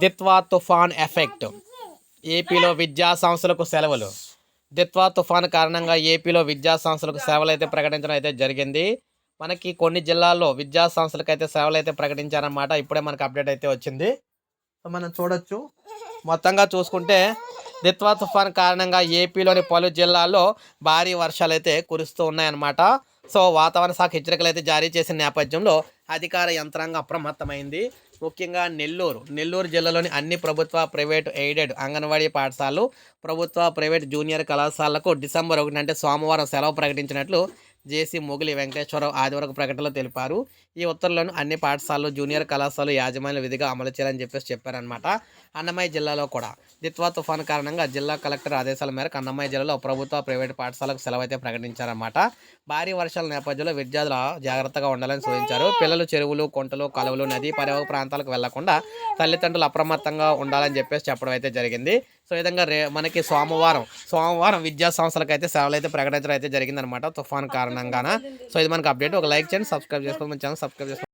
దిత్వా తుఫాన్ ఎఫెక్ట్. ఏపీలో విద్యా సంస్థలకు సెలవులు. దిత్వా తుఫాన్ కారణంగా ఏపీలో విద్యా సంస్థలకు సెలవులు అయితే ప్రకటించడం అయితే జరిగింది. మనకి కొన్ని జిల్లాల్లో విద్యా సంస్థలకు అయితే సెలవులు అయితే ప్రకటించారన్నమాట. ఇప్పుడే మనకు అప్డేట్ అయితే వచ్చింది. మనం చూడొచ్చు. మొత్తంగా చూసుకుంటే దిత్వా తుఫాన్ కారణంగా ఏపీలోని పలు జిల్లాల్లో భారీ వర్షాలు అయితే కురుస్తూ ఉన్నాయన్నమాట. సో వాతావరణ శాఖ హెచ్చరికలు అయితే జారీ చేసిన నేపథ్యంలో అధికార యంత్రాంగం అప్రమత్తమైంది. ముఖ్యంగా నెల్లూరు నెల్లూరు జిల్లాలోని అన్ని ప్రభుత్వ ప్రైవేట్ ఎయిడెడ్ అంగన్వాడీ పాఠశాలలు ప్రభుత్వ ప్రైవేట్ జూనియర్ కళాశాలకు డిసెంబర్ ఒకటి అంటే సోమవారం సెలవు ప్రకటించినట్లు జేసీ మొగిలి వెంకటేశ్వరరావు ఆదివారం ప్రకటనలో తెలిపారు. ఈ ఉత్తర్వులను అన్ని పాఠశాలలు జూనియర్ కళాశాలలు యాజమాన్య విధిగా అమలు చేయాలని చెప్పేసి చెప్పారనమాట అన్నమయ్య జిల్లాలో కూడా. దిత్వా తుఫాను కారణంగా జిల్లా కలెక్టర్ ఆదేశాల మేరకు అన్నమయ్య జిల్లాలో ప్రభుత్వ ప్రైవేట్ పాఠశాలకు సెలవు అయితే ప్రకటించారన్నమాట. భారీ వర్షాల నేపథ్యంలో విద్యార్థులు జాగ్రత్తగా ఉండాలని సూచించారు. పిల్లలు చెరువులు కొంటలు కాలువలు నదీ పరివాహక ప్రాంతాలకు వెళ్ళకుండా తల్లిదండ్రులు అప్రమత్తంగా ఉండాలని చెప్పేసి చెప్పడం అయితే జరిగింది. సో విధంగా రే మనకి సోమవారం సోమవారం విద్యా సంస్థలకు అయితే సెలవులు అయితే ప్రకటించడం అయితే జరిగిందనమాట తుఫాన్ కారణంగాన. సో ఇది మనకి అప్డేట్ ఒక లైక్ చేయండి సబ్స్క్రైబ్ చేసుకోండి మన ఛానల్ సబ్స్క్రైబ్ చేసుకోండి.